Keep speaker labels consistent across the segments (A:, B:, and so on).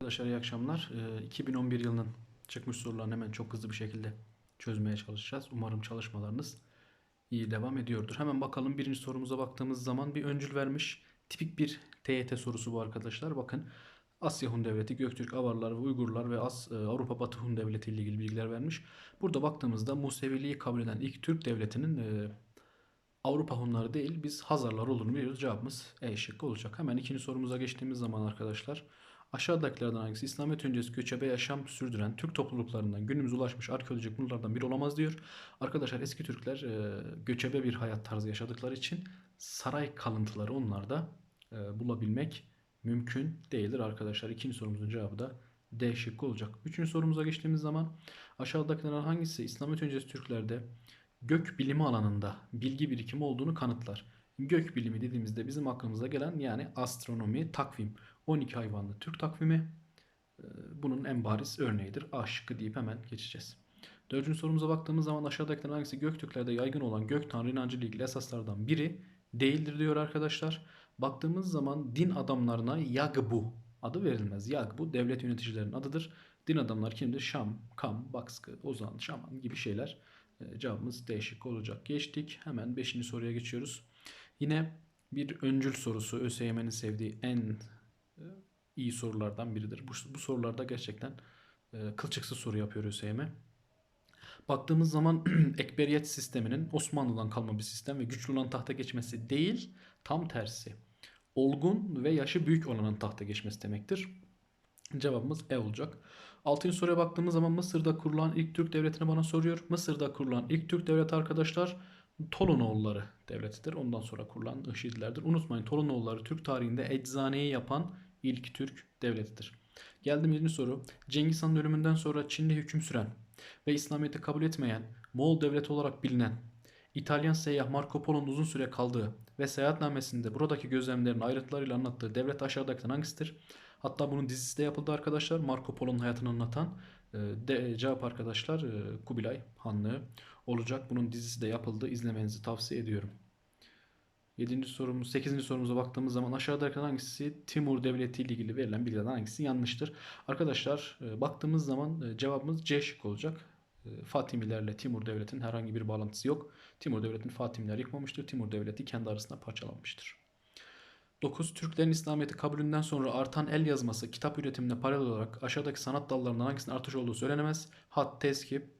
A: Arkadaşlar iyi akşamlar. Ee, 2011 yılının çıkmış sorularını hemen çok hızlı bir şekilde çözmeye çalışacağız. Umarım çalışmalarınız iyi devam ediyordur. Hemen bakalım birinci sorumuza baktığımız zaman bir öncül vermiş. Tipik bir TYT sorusu bu arkadaşlar. Bakın Asya Hun Devleti, Göktürk, Avarlar ve Uygurlar ve As, e, Avrupa Batı Hun Devleti ile ilgili bilgiler vermiş. Burada baktığımızda Museviliği kabul eden ilk Türk devletinin e, Avrupa Hunları değil biz Hazarlar olduğunu biliyoruz. Cevabımız E şıkkı olacak. Hemen ikinci sorumuza geçtiğimiz zaman arkadaşlar aşağıdakilerden hangisi İslamiyet öncesi göçebe yaşam sürdüren Türk topluluklarından günümüze ulaşmış arkeolojik bunlardan biri olamaz diyor. Arkadaşlar eski Türkler e, göçebe bir hayat tarzı yaşadıkları için saray kalıntıları onlarda e, bulabilmek mümkün değildir arkadaşlar. İkinci sorumuzun cevabı da D şıkkı olacak. Üçüncü sorumuza geçtiğimiz zaman aşağıdakilerden hangisi İslamiyet öncesi Türklerde gök bilimi alanında bilgi birikimi olduğunu kanıtlar. Gök bilimi dediğimizde bizim aklımıza gelen yani astronomi, takvim, 12 hayvanlı Türk takvimi e, bunun en bariz örneğidir. A şıkkı deyip hemen geçeceğiz. Dördüncü sorumuza baktığımız zaman aşağıdakilerden hangisi Göktürklerde yaygın olan gök tanrı inancı ile ilgili esaslardan biri değildir diyor arkadaşlar. Baktığımız zaman din adamlarına Yagbu adı verilmez. Yagbu devlet yöneticilerinin adıdır. Din adamlar kimdir? Şam, Kam, Bakskı, Ozan, Şaman gibi şeyler. E, Cevabımız değişik olacak. Geçtik. Hemen 5. soruya geçiyoruz. Yine bir öncül sorusu. ÖSYM'nin sevdiği en iyi sorulardan biridir. Bu, bu sorularda gerçekten e, kılçıksız soru yapıyor ÖSYM. Baktığımız zaman ekberiyet sisteminin Osmanlı'dan kalma bir sistem ve güçlü olan tahta geçmesi değil, tam tersi. Olgun ve yaşı büyük olanın tahta geçmesi demektir. Cevabımız E olacak. Altıncı soruya baktığımız zaman Mısır'da kurulan ilk Türk devletini bana soruyor. Mısır'da kurulan ilk Türk devleti arkadaşlar Tolunoğulları devletidir. Ondan sonra kurulan IŞİD'lerdir. Unutmayın Tolunoğulları Türk tarihinde eczaneyi yapan ilk Türk devletidir. Geldim 7. soru. Cengiz Han'ın ölümünden sonra Çin'de hüküm süren ve İslamiyet'i kabul etmeyen Moğol devleti olarak bilinen İtalyan seyyah Marco Polo'nun uzun süre kaldığı ve seyahatnamesinde buradaki gözlemlerini ayrıntılarıyla anlattığı devlet aşağıdakilerden hangisidir? Hatta bunun dizisi de yapıldı arkadaşlar. Marco Polo'nun hayatını anlatan e, de, cevap arkadaşlar e, Kubilay Hanlığı olacak. Bunun dizisi de yapıldı. İzlemenizi tavsiye ediyorum. 7. sorumuz, 8. sorumuza baktığımız zaman aşağıdakilerden hangisi Timur Devleti ile ilgili verilen bilgilerden hangisi yanlıştır? Arkadaşlar e, baktığımız zaman e, cevabımız C şık olacak. E, Fatimilerle Timur Devleti'nin herhangi bir bağlantısı yok. Timur Devleti'ni Fatimiler yıkmamıştır. Timur Devleti kendi arasında parçalanmıştır. 9. Türklerin İslamiyet'i kabulünden sonra artan el yazması kitap üretimine paralel olarak aşağıdaki sanat dallarından hangisinin artış olduğu söylenemez. Hat, teskip,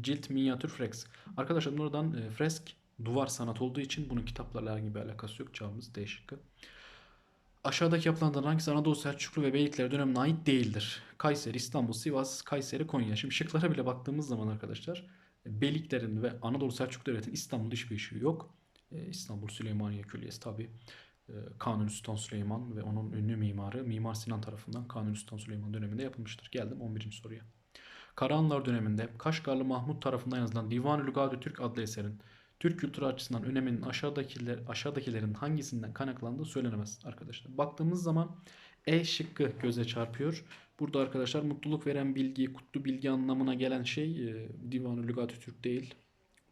A: cilt, minyatür, fresk. Arkadaşlar buradan fresk duvar sanat olduğu için bunun kitaplarla herhangi bir alakası yok. Cevabımız D şıkkı. Aşağıdaki yapılanların hangisi Anadolu Selçuklu ve Beylikler dönemine ait değildir? Kayseri, İstanbul, Sivas, Kayseri, Konya. Şimdi şıklara bile baktığımız zaman arkadaşlar Beyliklerin ve Anadolu Selçuklu Devleti'nin İstanbul'da hiçbir işi yok. E, İstanbul Süleymaniye Külliyesi tabi Kanuni Sultan Süleyman ve onun ünlü mimarı Mimar Sinan tarafından Kanuni Sultan Süleyman döneminde yapılmıştır. Geldim 11. soruya. Karahanlılar döneminde Kaşgarlı Mahmut tarafından yazılan Divan-ı Lügat-ı Türk adlı eserin Türk kültürü açısından öneminin aşağıdakiler, aşağıdakilerin hangisinden kaynaklandığı söylenemez arkadaşlar. Baktığımız zaman E şıkkı göze çarpıyor. Burada arkadaşlar mutluluk veren bilgi, kutlu bilgi anlamına gelen şey e, Divan-ı Türk değil.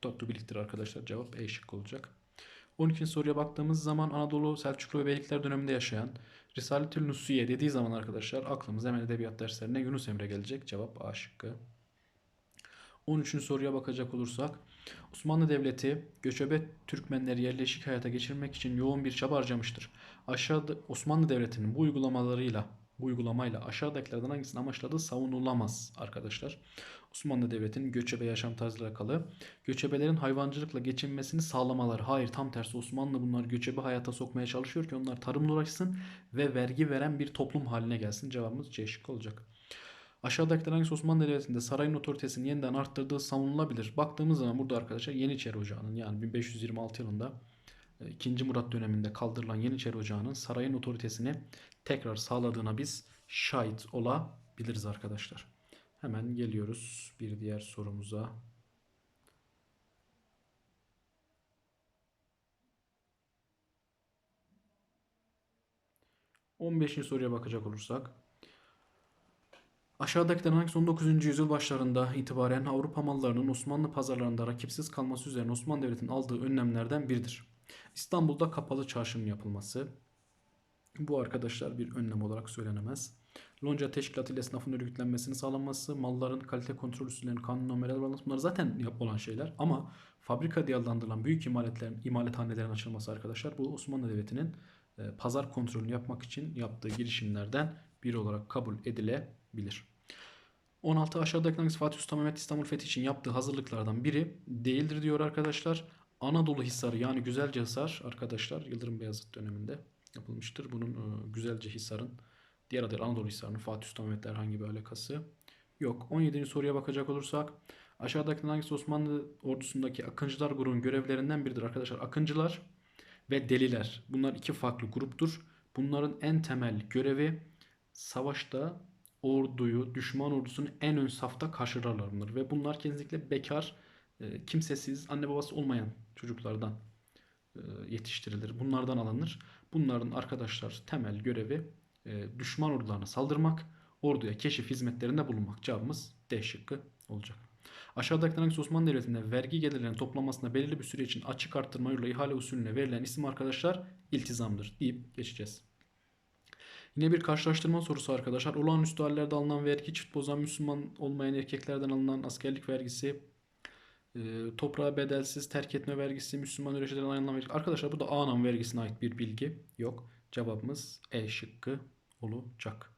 A: Tatlı birliktir arkadaşlar. Cevap E şıkkı olacak. 12. soruya baktığımız zaman Anadolu Selçuklu ve Beylikler döneminde yaşayan Risaletül Nusiye dediği zaman arkadaşlar aklımıza hemen edebiyat derslerine Yunus Emre gelecek. Cevap A şıkkı. 13. soruya bakacak olursak Osmanlı Devleti göçebe Türkmenleri yerleşik hayata geçirmek için yoğun bir çaba harcamıştır. Aşağıda Osmanlı Devleti'nin bu uygulamalarıyla bu uygulamayla aşağıdakilerden hangisini amaçladığı savunulamaz arkadaşlar. Osmanlı Devleti'nin göçebe yaşam tarzıyla alakalı göçebelerin hayvancılıkla geçinmesini sağlamaları. Hayır tam tersi Osmanlı bunlar göçebe hayata sokmaya çalışıyor ki onlar tarımla uğraşsın ve vergi veren bir toplum haline gelsin. Cevabımız C şıkkı olacak. Aşağıdakilerden hangisi Osmanlı Devleti'nde sarayın otoritesini yeniden arttırdığı savunulabilir? Baktığımız zaman burada arkadaşlar Yeniçeri Ocağı'nın yani 1526 yılında 2. Murat döneminde kaldırılan Yeniçeri Ocağı'nın sarayın otoritesini tekrar sağladığına biz şahit olabiliriz arkadaşlar. Hemen geliyoruz bir diğer sorumuza. On beşinci soruya bakacak olursak. Aşağıdakilerin hangisi 19. yüzyıl başlarında itibaren Avrupa mallarının Osmanlı pazarlarında rakipsiz kalması üzerine Osmanlı Devleti'nin aldığı önlemlerden biridir. İstanbul'da kapalı çarşının yapılması. Bu arkadaşlar bir önlem olarak söylenemez. Lonca teşkilatı ile esnafın örgütlenmesinin sağlanması, malların kalite kontrol üstünlerinin kanun numaraları bağlanması bunlar zaten olan şeyler ama fabrika diye adlandırılan büyük imalatlerin, imalathanelerin açılması arkadaşlar bu Osmanlı Devleti'nin e, pazar kontrolünü yapmak için yaptığı girişimlerden biri olarak kabul edilebilir. 16 aşağıdaki hangisi Fatih Sultan Mehmet İstanbul Fethi için yaptığı hazırlıklardan biri değildir diyor arkadaşlar. Anadolu Hisarı yani Güzelce Hisar arkadaşlar Yıldırım Beyazıt döneminde yapılmıştır. Bunun e, Güzelce Hisar'ın diğer adı Anadolu Hisarı'nın Fatih Sultan Mehmet'le herhangi bir alakası yok. 17. soruya bakacak olursak aşağıdakilerden hangisi Osmanlı ordusundaki Akıncılar grubunun görevlerinden biridir arkadaşlar? Akıncılar ve deliler. Bunlar iki farklı gruptur. Bunların en temel görevi savaşta orduyu, düşman ordusunu en ön safta karşılarlardır. Ve bunlar kesinlikle bekar, e, kimsesiz, anne babası olmayan çocuklardan e, yetiştirilir. Bunlardan alınır. Bunların arkadaşlar temel görevi e, düşman ordularına saldırmak, orduya keşif hizmetlerinde bulunmak. Cevabımız D şıkkı olacak. Aşağıdakilerden hangisi Osmanlı Devleti'nde vergi gelirlerinin toplanmasına belirli bir süre için açık arttırma yoluyla ihale usulüne verilen isim arkadaşlar iltizamdır deyip geçeceğiz. Yine bir karşılaştırma sorusu arkadaşlar. Olağanüstü hallerde alınan vergi, çift bozan Müslüman olmayan erkeklerden alınan askerlik vergisi, e, toprağı bedelsiz terk etme vergisi, Müslüman üreticilerden alınan vergi. Arkadaşlar burada Anam vergisine ait bir bilgi yok. Cevabımız E şıkkı olacak.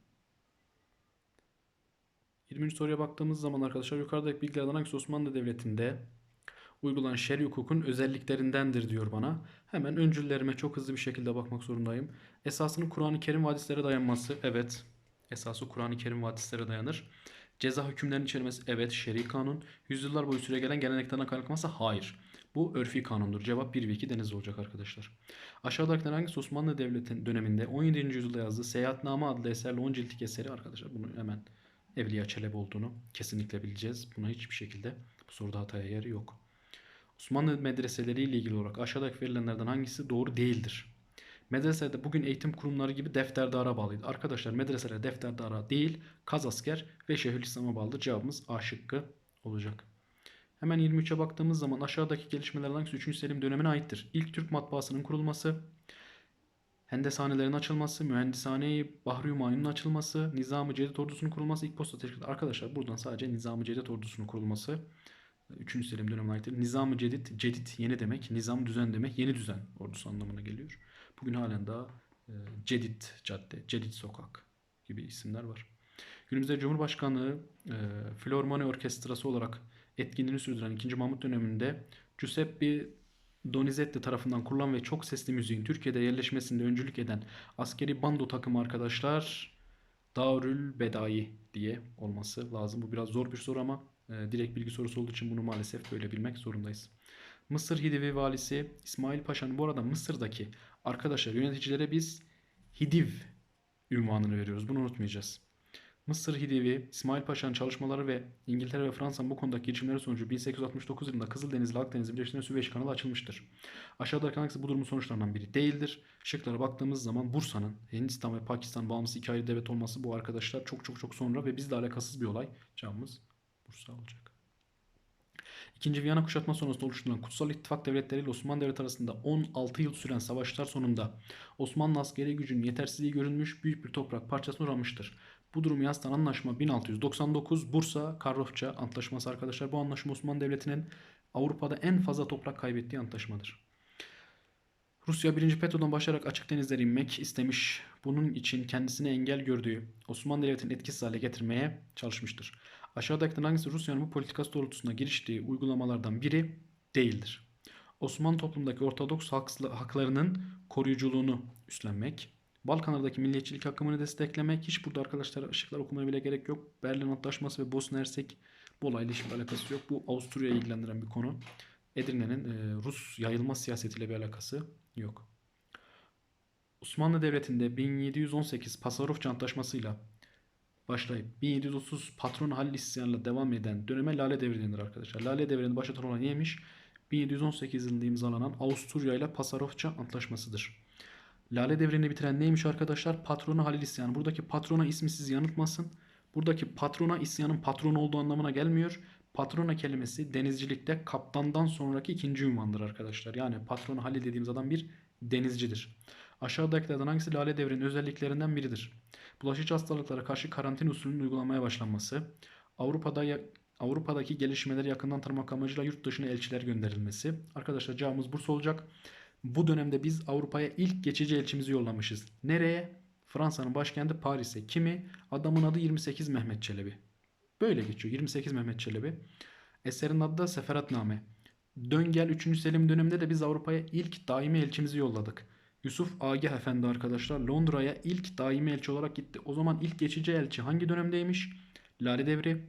A: 20. soruya baktığımız zaman arkadaşlar yukarıdaki bilgilerden hangisi Osmanlı Devleti'nde uygulanan şer'i hukukun özelliklerindendir diyor bana. Hemen öncüllerime çok hızlı bir şekilde bakmak zorundayım. Esasının Kur'an-ı Kerim ve hadislere dayanması. Evet. Esası Kur'an-ı Kerim ve hadislere dayanır. Ceza hükümlerinin içermesi. Evet. Şer'i kanun. Yüzyıllar boyu süre gelen geleneklerden kaynaklanması. Hayır. Bu örfi kanundur. Cevap 1 ve 2 deniz olacak arkadaşlar. Aşağıdakilerden hangisi Osmanlı Devleti'nin döneminde 17. yüzyılda yazdığı Seyahatname adlı eserle 10 ciltlik eseri arkadaşlar. Bunu hemen Evliya Çelebi olduğunu kesinlikle bileceğiz. Buna hiçbir şekilde bu soruda hataya yer yok. Osmanlı medreseleri ile ilgili olarak aşağıdaki verilenlerden hangisi doğru değildir? Medreselerde bugün eğitim kurumları gibi defterdara bağlıydı. Arkadaşlar medreseler defterdara değil, kazasker ve Şeyhülislam'a bağlıdır. Cevabımız A şıkkı olacak. Hemen 23'e baktığımız zaman aşağıdaki gelişmelerden hangisi 3. Selim dönemine aittir? İlk Türk matbaasının kurulması, Hendeshanelerin açılması, mühendishane-i Bahri Humayun'un açılması, Nizam-ı Cedid ordusunun kurulması, ilk posta teşkilatı. Arkadaşlar buradan sadece Nizam-ı Cedid ordusunun kurulması 3. Selim dönemine aittir. Nizam-ı Cedid, Cedid yeni demek, Nizam düzen demek, yeni düzen ordusu anlamına geliyor. Bugün halen daha e, Cedid Cadde, Cedid Sokak gibi isimler var. Günümüzde Cumhurbaşkanlığı e, Filormoni Orkestrası olarak etkinliğini sürdüren 2. Mahmut döneminde Giuseppe Donizetti tarafından kurulan ve çok sesli müziğin Türkiye'de yerleşmesinde öncülük eden askeri bando takımı arkadaşlar Darül Bedai diye olması lazım. Bu biraz zor bir soru ama direkt bilgi sorusu olduğu için bunu maalesef böyle bilmek zorundayız. Mısır Hidivi valisi İsmail Paşa'nın bu arada Mısır'daki arkadaşlar yöneticilere biz Hidiv ünvanını veriyoruz. Bunu unutmayacağız. Mısır Hidivi, İsmail Paşa'nın çalışmaları ve İngiltere ve Fransa'nın bu konudaki girişimleri sonucu 1869 yılında Kızıldeniz ile Akdeniz'i birleştiren Süveyş kanalı açılmıştır. Aşağıdaki hangisi bu durumun sonuçlarından biri değildir. Şıklara baktığımız zaman Bursa'nın Hindistan ve Pakistan bağımsız iki ayrı devlet olması bu arkadaşlar çok çok çok sonra ve bizle alakasız bir olay. Cevabımız Bursa olacak. İkinci Viyana kuşatma sonrasında oluşturulan Kutsal İttifak Devletleri ile Osmanlı Devleti arasında 16 yıl süren savaşlar sonunda Osmanlı askeri gücünün yetersizliği görülmüş büyük bir toprak parçasına uğramıştır. Bu durumu yansıtan anlaşma 1699 Bursa Karlofça Antlaşması arkadaşlar. Bu anlaşma Osmanlı Devleti'nin Avrupa'da en fazla toprak kaybettiği antlaşmadır. Rusya 1. Petro'dan başlayarak açık denizlere inmek istemiş. Bunun için kendisine engel gördüğü Osmanlı Devleti'ni etkisiz hale getirmeye çalışmıştır. Aşağıdakilerden hangisi Rusya'nın bu politikası doğrultusunda giriştiği uygulamalardan biri değildir? Osmanlı toplumundaki Ortodoks haklarının koruyuculuğunu üstlenmek, Balkanlardaki milliyetçilik akımını desteklemek. Hiç burada arkadaşlar ışıklar okumaya bile gerek yok. Berlin Antlaşması ve Bosna Hersek bu olayla hiçbir alakası yok. Bu Avusturya'yı ilgilendiren bir konu. Edirne'nin e, Rus yayılma siyasetiyle bir alakası yok. Osmanlı Devleti'nde 1718 Pasarofça Antlaşması'yla başlayıp 1730 patron Halil isyanıyla devam eden döneme Lale Devri denir arkadaşlar. Lale Devri'ni başlatan olan neymiş? 1718 yılında imzalanan Avusturya ile Pasarofça Antlaşması'dır. Lale devrini bitiren neymiş arkadaşlar? Patrona Halil isyanı. Buradaki patrona ismi sizi yanıltmasın. Buradaki patrona isyanın patron olduğu anlamına gelmiyor. Patrona kelimesi denizcilikte kaptandan sonraki ikinci ünvandır arkadaşlar. Yani patrona Halil dediğimiz adam bir denizcidir. Aşağıdakilerden hangisi Lale Devri'nin özelliklerinden biridir? Bulaşıcı hastalıklara karşı karantina usulünün uygulamaya başlanması, Avrupa'da Avrupa'daki gelişmeleri yakından tanımak amacıyla yurt dışına elçiler gönderilmesi. Arkadaşlar cevabımız Bursa olacak. Bu dönemde biz Avrupa'ya ilk geçici elçimizi yollamışız. Nereye? Fransa'nın başkenti Paris'e. Kimi? Adamın adı 28 Mehmet Çelebi. Böyle geçiyor. 28 Mehmet Çelebi. Eserin adı da Seferatname. Döngel 3. Selim döneminde de biz Avrupa'ya ilk daimi elçimizi yolladık. Yusuf Agah Efendi arkadaşlar Londra'ya ilk daimi elçi olarak gitti. O zaman ilk geçici elçi hangi dönemdeymiş? Lale Devri.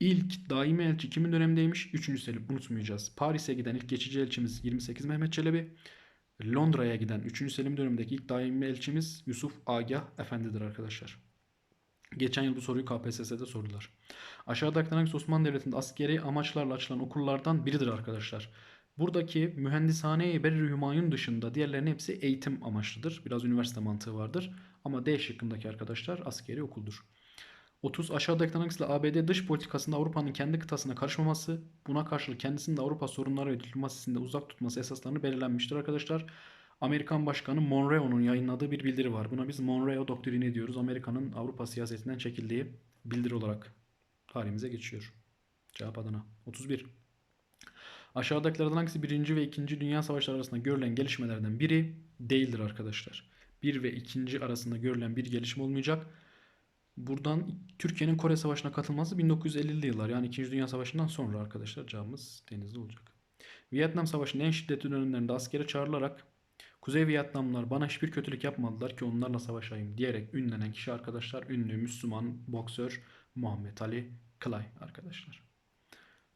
A: İlk daimi elçi kimin dönemdeymiş? 3. Selim unutmayacağız. Paris'e giden ilk geçici elçimiz 28 Mehmet Çelebi. Londra'ya giden 3. Selim dönemindeki ilk daimi elçimiz Yusuf Agah Efendidir arkadaşlar. Geçen yıl bu soruyu KPSS'de sordular. Aşağıdakilerden hangisi Osmanlı Devleti'nde askeri amaçlarla açılan okullardan biridir arkadaşlar. Buradaki mühendishane-i Berri Hümayun dışında diğerlerinin hepsi eğitim amaçlıdır. Biraz üniversite mantığı vardır. Ama D şıkkındaki arkadaşlar askeri okuldur. 30 aşağıdakilerden hangisiyle ABD dış politikasında Avrupa'nın kendi kıtasına karışmaması, buna karşılık kendisini de Avrupa sorunları ve diplomasisinde uzak tutması esaslarını belirlenmiştir arkadaşlar. Amerikan Başkanı Monroe'nun yayınladığı bir bildiri var. Buna biz Monroe doktrini diyoruz. Amerika'nın Avrupa siyasetinden çekildiği bildiri olarak tarihimize geçiyor. Cevap Adana. 31. Aşağıdakilerden hangisi 1. ve 2. Dünya Savaşları arasında görülen gelişmelerden biri değildir arkadaşlar. 1 ve 2. arasında görülen bir gelişme olmayacak. Buradan Türkiye'nin Kore Savaşı'na katılması 1950'li yıllar yani 2. Dünya Savaşı'ndan sonra arkadaşlar cevabımız denizli olacak. Vietnam Savaşı'nın en şiddetli dönemlerinde askere çağrılarak Kuzey Vietnamlılar bana hiçbir kötülük yapmadılar ki onlarla savaşayım diyerek ünlenen kişi arkadaşlar ünlü Müslüman boksör Muhammed Ali Clay arkadaşlar.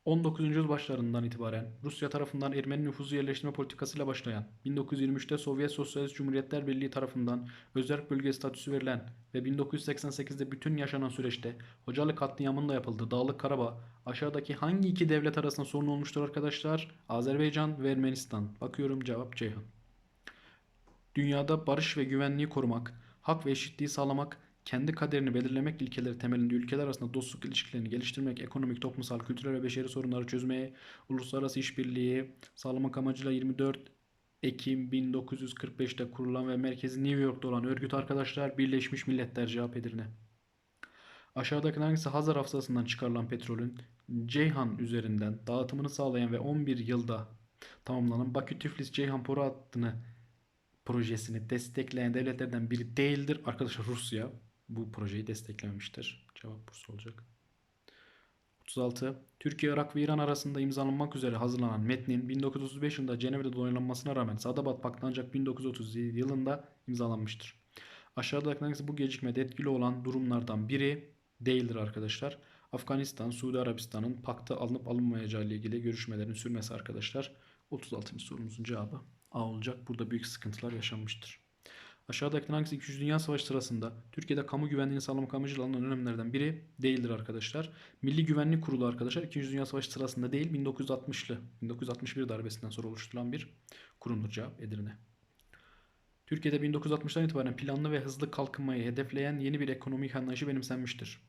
A: 19. yüzyıl başlarından itibaren Rusya tarafından Ermeni nüfuzu yerleştirme politikasıyla başlayan, 1923'te Sovyet Sosyalist Cumhuriyetler Birliği tarafından özerk bölge statüsü verilen ve 1988'de bütün yaşanan süreçte Hocalı katliamının da yapıldığı Dağlık Karabağ aşağıdaki hangi iki devlet arasında sorun olmuştur arkadaşlar? Azerbaycan ve Ermenistan. Bakıyorum cevap Ceyhan. Dünyada barış ve güvenliği korumak, hak ve eşitliği sağlamak, kendi kaderini belirlemek ilkeleri temelinde ülkeler arasında dostluk ilişkilerini geliştirmek, ekonomik, toplumsal, kültürel ve beşeri sorunları çözmeye, uluslararası işbirliği sağlamak amacıyla 24 Ekim 1945'te kurulan ve merkezi New York'ta olan örgüt arkadaşlar Birleşmiş Milletler cevap Edirne. Aşağıdaki hangisi Hazar Hafızası'ndan çıkarılan petrolün Ceyhan üzerinden dağıtımını sağlayan ve 11 yılda tamamlanan Bakü Tiflis Ceyhan Boru hattını projesini destekleyen devletlerden biri değildir. Arkadaşlar Rusya bu projeyi desteklememiştir. Cevap Bursa olacak. 36. Türkiye, Irak ve İran arasında imzalanmak üzere hazırlanan metnin 1935 yılında Cenevre'de onaylanmasına rağmen Sadabat Paktı ancak 1937 yılında imzalanmıştır. Aşağıdaki bu gecikmede etkili olan durumlardan biri değildir arkadaşlar. Afganistan, Suudi Arabistan'ın pakta alınıp alınmayacağı ile ilgili görüşmelerin sürmesi arkadaşlar. 36. sorumuzun cevabı A olacak. Burada büyük sıkıntılar yaşanmıştır. Aşağıdakilerin hangisi 2. Dünya Savaşı sırasında Türkiye'de kamu güvenliğini sağlamak amacıyla alınan önlemlerden biri değildir arkadaşlar. Milli Güvenlik Kurulu arkadaşlar 2. Dünya Savaşı sırasında değil 1960'lı 1961 darbesinden sonra oluşturulan bir kurumdur cevap Edirne. Türkiye'de 1960'dan itibaren planlı ve hızlı kalkınmayı hedefleyen yeni bir ekonomik anlayışı benimsenmiştir.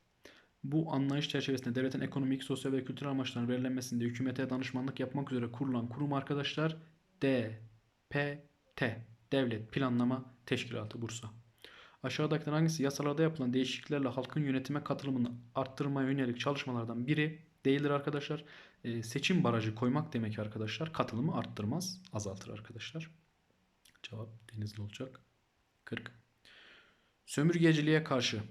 A: Bu anlayış çerçevesinde devletin ekonomik, sosyal ve kültürel amaçlarının belirlenmesinde hükümete danışmanlık yapmak üzere kurulan kurum arkadaşlar DPT Devlet Planlama Teşkilatı Bursa. Aşağıdakilerden hangisi yasalarda yapılan değişikliklerle halkın yönetime katılımını arttırmaya yönelik çalışmalardan biri değildir arkadaşlar. Ee, seçim barajı koymak demek arkadaşlar. Katılımı arttırmaz, azaltır arkadaşlar. Cevap denizli olacak. 40. Sömürgeciliğe karşı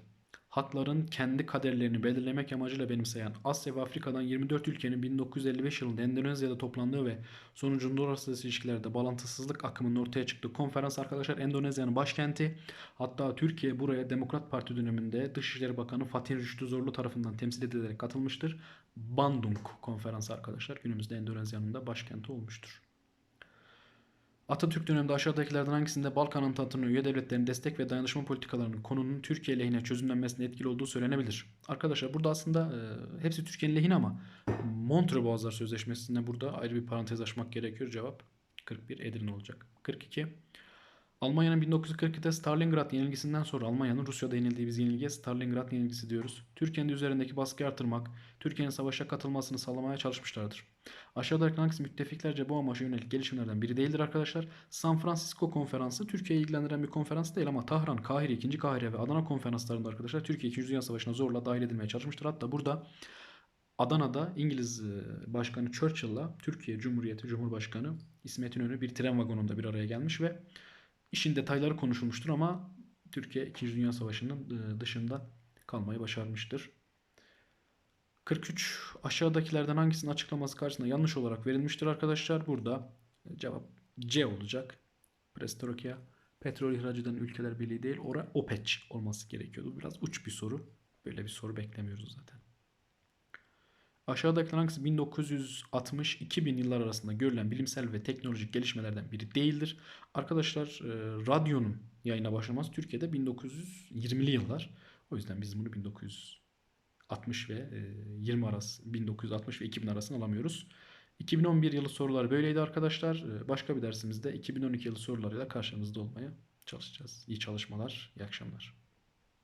A: hakların kendi kaderlerini belirlemek amacıyla benimseyen Asya ve Afrika'dan 24 ülkenin 1955 yılında Endonezya'da toplandığı ve sonucunda uluslararası ilişkilerde bağlantısızlık akımının ortaya çıktığı konferans arkadaşlar Endonezya'nın başkenti. Hatta Türkiye buraya Demokrat Parti döneminde Dışişleri Bakanı Fatih Rüştü Zorlu tarafından temsil edilerek katılmıştır. Bandung konferansı arkadaşlar günümüzde Endonezya'nın da başkenti olmuştur. Atatürk döneminde aşağıdakilerden hangisinde Balkan Antatı'nın üye devletlerin destek ve dayanışma politikalarının konunun Türkiye lehine çözümlenmesine etkili olduğu söylenebilir. Arkadaşlar burada aslında e, hepsi Türkiye'nin lehine ama Montreux Boğazlar Sözleşmesi'nde burada ayrı bir parantez açmak gerekiyor. Cevap 41 Edirne olacak. 42. Almanya'nın 1942'de Stalingrad yenilgisinden sonra Almanya'nın Rusya'da yenildiği biz yenilgiye Stalingrad yenilgisi diyoruz. Türkiye'nin üzerindeki baskıyı artırmak, Türkiye'nin savaşa katılmasını sağlamaya çalışmışlardır. Aşağıdaki hangisi müttefiklerce bu amaca yönelik gelişimlerden biri değildir arkadaşlar? San Francisco konferansı Türkiye'yi ilgilendiren bir konferans değil ama Tahran, Kahire, 2. Kahire ve Adana konferanslarında arkadaşlar Türkiye 2. Dünya Savaşı'na zorla dahil edilmeye çalışmıştır. Hatta burada Adana'da İngiliz e, Başkanı Churchill'la Türkiye Cumhuriyeti Cumhurbaşkanı İsmet İnönü bir tren vagonunda bir araya gelmiş ve işin detayları konuşulmuştur ama Türkiye 2. Dünya Savaşı'nın e, dışında kalmayı başarmıştır. 43 aşağıdakilerden hangisinin açıklaması karşısında yanlış olarak verilmiştir arkadaşlar? Burada e, cevap C olacak. Prestorokia petrol ihraç eden ülkeler birliği değil, ora OPEC olması gerekiyordu. Biraz uç bir soru. Böyle bir soru beklemiyoruz zaten. Aşağıdakilerden hangisi 1960-2000 yıllar arasında görülen bilimsel ve teknolojik gelişmelerden biri değildir? Arkadaşlar e, radyonun yayına başlaması Türkiye'de 1920'li yıllar. O yüzden biz bunu 1960 ve e, 20 arası 1960 ve 2000 arasını alamıyoruz. 2011 yılı sorular böyleydi arkadaşlar. E, Başka bir dersimizde 2012 yılı sorularıyla karşınızda olmaya çalışacağız. İyi çalışmalar, iyi akşamlar.